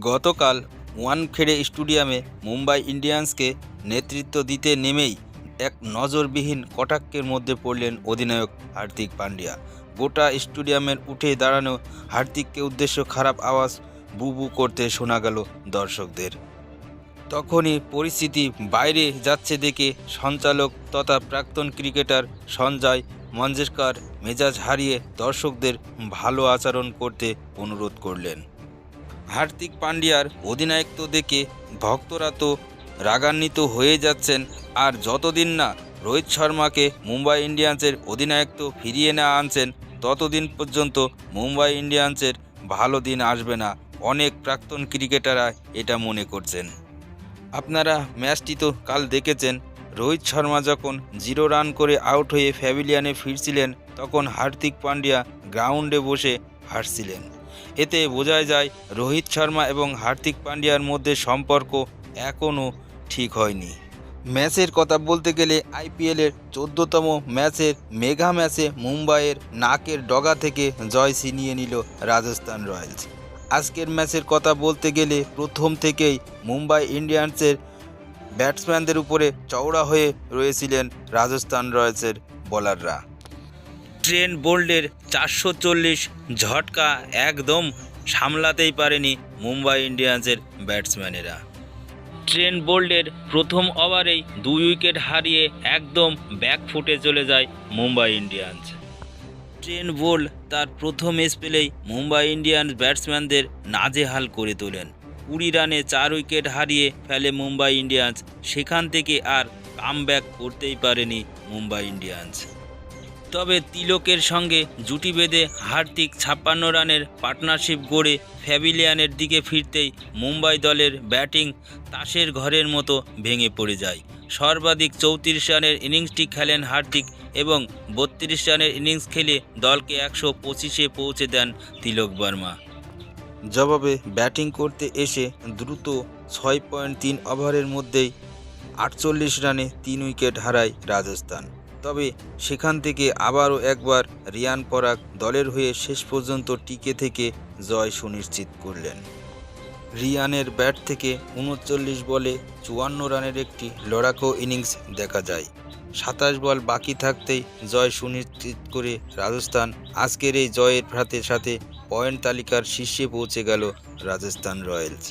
গতকাল ওয়ানখেড়ে স্টেডিয়ামে মুম্বাই ইন্ডিয়ান্সকে নেতৃত্ব দিতে নেমেই এক নজরবিহীন কটাক্ষের মধ্যে পড়লেন অধিনায়ক হার্দিক পান্ডিয়া। গোটা স্টেডিয়ামের উঠে দাঁড়ানো হার্দিককে উদ্দেশ্য খারাপ আওয়াজ বু বু করতে শোনা গেল দর্শকদের। তখনই পরিস্থিতি বাইরে যাচ্ছে দেখে সঞ্চালক তথা প্রাক্তন ক্রিকেটার সঞ্জয় মঞ্জেশকর মেজাজ হারিয়ে দর্শকদের ভালো আচরণ করতে অনুরোধ করলেন। হার্দিক পান্ডিয়ার অধিনায়কত্ব দেখে ভক্তরা তো রাগান্বিত হয়ে যাচ্ছেন, আর যতদিন না রোহিত শর্মাকে মুম্বাই ইন্ডিয়ান্সের অধিনায়কত্ব ফিরিয়ে না আনছেন, ততদিন পর্যন্ত মুম্বাই ইন্ডিয়ান্সের ভালো দিন আসবে না, অনেক প্রাক্তন ক্রিকেটাররা এটা মনে করছেন। আপনারা ম্যাচটি তো কাল দেখেছেন রোহিত শর্মা যখন জিরো রান করে আউট হয়ে প্যাভিলিয়নে ফিরছিলেন, তখন হার্দিক পান্ডিয়া গ্রাউন্ডে বসে হারছিলেন। এতে বোঝা যায়, রোহিত শর্মা এবং হার্দিক পান্ডিয়ার মধ্যে সম্পর্ক এখনও ঠিক হয়নি। ম্যাচের কথা বলতে গেলে আইপিএলের চোদ্দতম ম্যাচের মেঘা ম্যাচে মুম্বাইয়ের নাকের ডগা থেকে জয় ছিনিয়ে নিল রাজস্থান রয়্যালস। আজকের ম্যাচের কথা বলতে গেলে প্রথম থেকেই মুম্বাই ইন্ডিয়ান্সের ব্যাটসম্যানদের উপরে চওড়া হয়ে রয়েছিলেন রাজস্থান রয়্যালসের বোলাররা। ট্রেন বোল্ডের চারশো চল্লিশ ঝটকা একদম সামলাতেই পারেনি মুম্বাই ইন্ডিয়ান্সের ব্যাটসম্যানেরা। ট্রেন বোল্ডের প্রথম ওভারেই দুই উইকেট হারিয়ে একদম ব্যাক ফুটে চলে যায় মুম্বাই ইন্ডিয়ান্স। ট্রেন বোল্ড তার প্রথম স্পেলেই মুম্বাই ইন্ডিয়ান্স ব্যাটসম্যানদের নাজেহাল করে তোলেন। কুড়ি রানে চার উইকেট হারিয়ে ফেলে মুম্বাই ইন্ডিয়ান্স। সেখান থেকে আর কামব্যাক করতেই পারেনি মুম্বাই ইন্ডিয়ান্স। তবে তিলকের সঙ্গে জুটি বেঁধে হার্দিক ছাপ্পান্ন রানের পার্টনারশিপ গড়ে প্যাভিলিয়নের দিকে ফিরতেই মুম্বাই দলের ব্যাটিং তাসের ঘরের মতো ভেঙে পড়ে যায়। সর্বাধিক চৌত্রিশ রানের ইনিংসটি খেলেন হার্দিক এবং বত্রিশ রানের ইনিংস খেলে দলকে একশো পঁচিশে পৌঁছে দেন তিলক বর্মা। জবাবে ব্যাটিং করতে এসে দ্রুত ছয় পয়েন্ট তিন ওভারের মধ্যেই আটচল্লিশ রানে তিন উইকেট হারায় রাজস্থান। তবে সেখান থেকে আবারও একবার রিয়ান পরাগ দলের হয়ে শেষ পর্যন্ত টিকে থেকে জয় সুনিশ্চিত করলেন। রিয়ানের ব্যাট থেকে উনচল্লিশ বলে চুয়ান্ন রানের একটি লড়াকো ইনিংস দেখা যায়। সাতাশ বল বাকি থাকতেই জয় সুনিশ্চিত করে রাজস্থান আজকের এই জয়ের সাথে সাথে পয়েন্ট তালিকার শীর্ষে পৌঁছে গেল রাজস্থান রয়্যালস।